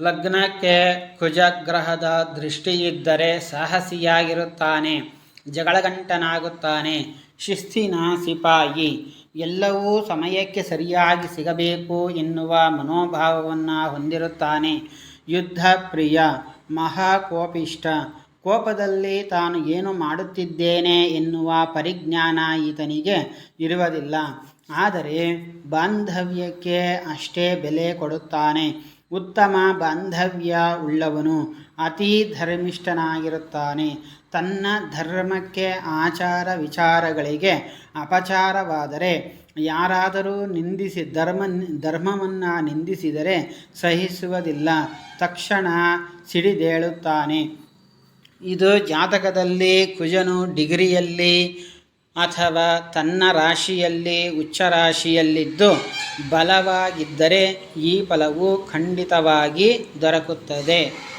ಲಗ್ನಕ್ಕೆ ಕುಜಗ್ರಹದ ದೃಷ್ಟಿಯಿದ್ದರೆ ಸಾಹಸಿಯಾಗಿರುತ್ತಾನೆ, ಜಗಳಗಂಟನಾಗುತ್ತಾನೆ ಶಿಸ್ತಿನ ಸಿಪಾಯಿ ಎಲ್ಲವೂ ಸಮಯಕ್ಕೆ ಸರಿಯಾಗಿ ಸಿಗಬೇಕು ಎನ್ನುವ ಮನೋಭಾವವನ್ನು ಹೊಂದಿರುತ್ತಾನೆ. ಯುದ್ಧ ಪ್ರಿಯ ಮಹಾಕೋಪಿಷ್ಟ ಕೋಪದಲ್ಲಿ ತಾನು ಏನು ಮಾಡುತ್ತಿದ್ದೇನೆ ಎನ್ನುವ ಪರಿಜ್ಞಾನ ಈತನಿಗೆ ಇರುವುದಿಲ್ಲ. ಆದರೆ ಬಾಂಧವ್ಯಕ್ಕೆ ಅಷ್ಟೇ ಬೆಲೆ ಕೊಡುತ್ತಾನೆ. ಉತ್ತಮ ಬಾಂಧವ್ಯ ಉಳ್ಳವನು, ಅತಿ ಧರ್ಮಿಷ್ಠನಾಗಿರುತ್ತಾನೆ. ತನ್ನ ಧರ್ಮಕ್ಕೆ ಆಚಾರ ವಿಚಾರಗಳಿಗೆ ಅಪಚಾರವಾದರೆ, ಯಾರಾದರೂ ನಿಂದಿಸಿ ಧರ್ಮ ಧರ್ಮವನ್ನು ನಿಂದಿಸಿದರೆ ಸಹಿಸುವುದಿಲ್ಲ. ತಕ್ಷಣ ಸಿಡಿದೇಳುತ್ತಾನೆ. ಇದು ಜಾತಕದಲ್ಲಿ ಕುಜನು ಡಿಗ್ರಿಯಲ್ಲಿ ಅಥವಾ ತನ್ನ ರಾಶಿಯಲ್ಲಿ ಉಚ್ಚ ರಾಶಿಯಲ್ಲಿದ್ದು ಬಲವಾಗಿದ್ದರೆ ಈ ಫಲವು ಖಂಡಿತವಾಗಿ ದೊರಕುತ್ತದೆ.